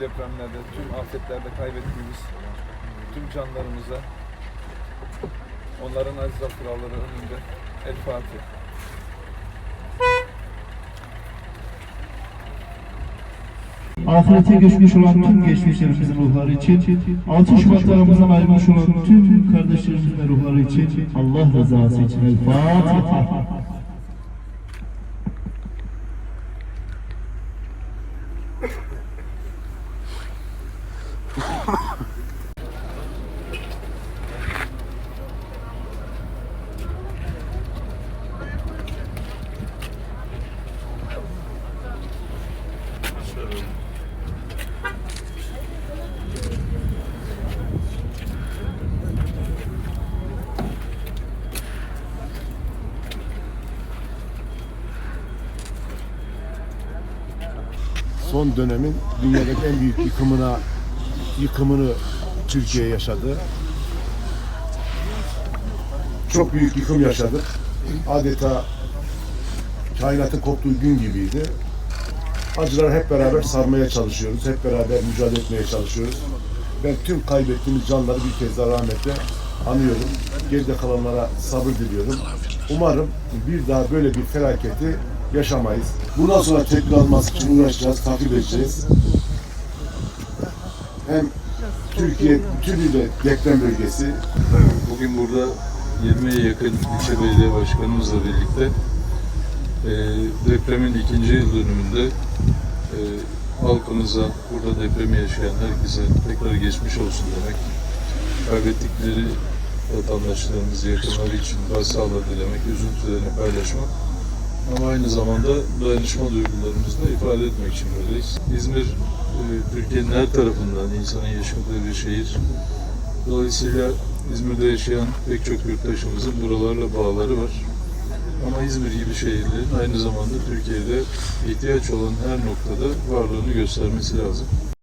depremlerde, tüm afetlerde kaybettiğimiz tüm canlarımıza onların aziz hatıraları önünde El Fatiha. Ahirete geçmiş olan tüm geçmişlerimizin ruhları için, 6 Şubat'ta aramızdan ayrılmış olan tüm kardeşlerimizin de ruhları için, Allah rızası için El Fatiha. Son dönemin dünyadaki en büyük yıkımına yıkımını Türkiye yaşadı. Çok büyük yıkım yaşadık. Adeta kainatın koptuğu gün gibiydi. Acıları hep beraber sarmaya çalışıyoruz. Hep beraber mücadele etmeye çalışıyoruz. Ben tüm kaybettiğimiz canları bir kez daha rahmetle anıyorum. Geride kalanlara sabır diliyorum. Umarım bir daha böyle bir felaketi yaşamayız. Bundan sonra tedbir alması için uğraşacağız, takip edeceğiz. Hem Türkiye de deprem bölgesi. Bugün burada 20'ye yakın ilçe belediye başkanımızla birlikte e, depremin ikinci yıl dönümünde e, halkımıza, burada depremi yaşayan herkese tekrar geçmiş olsun demek, kaybettikleri vatandaşlarımız, yakınları için başsağlığı dilemek, üzüntülerini paylaşmak ama aynı zamanda dayanışma duygularımızı da ifade etmek için buradayız. İzmir, e, Türkiye'nin her tarafından insanın yaşadığı bir şehir. Dolayısıyla İzmir'de yaşayan pek çok yurttaşımızın buralarla bağları var. Ama İzmir gibi şehirlerin aynı zamanda Türkiye'de ihtiyaç olan her noktada varlığını göstermesi lazım.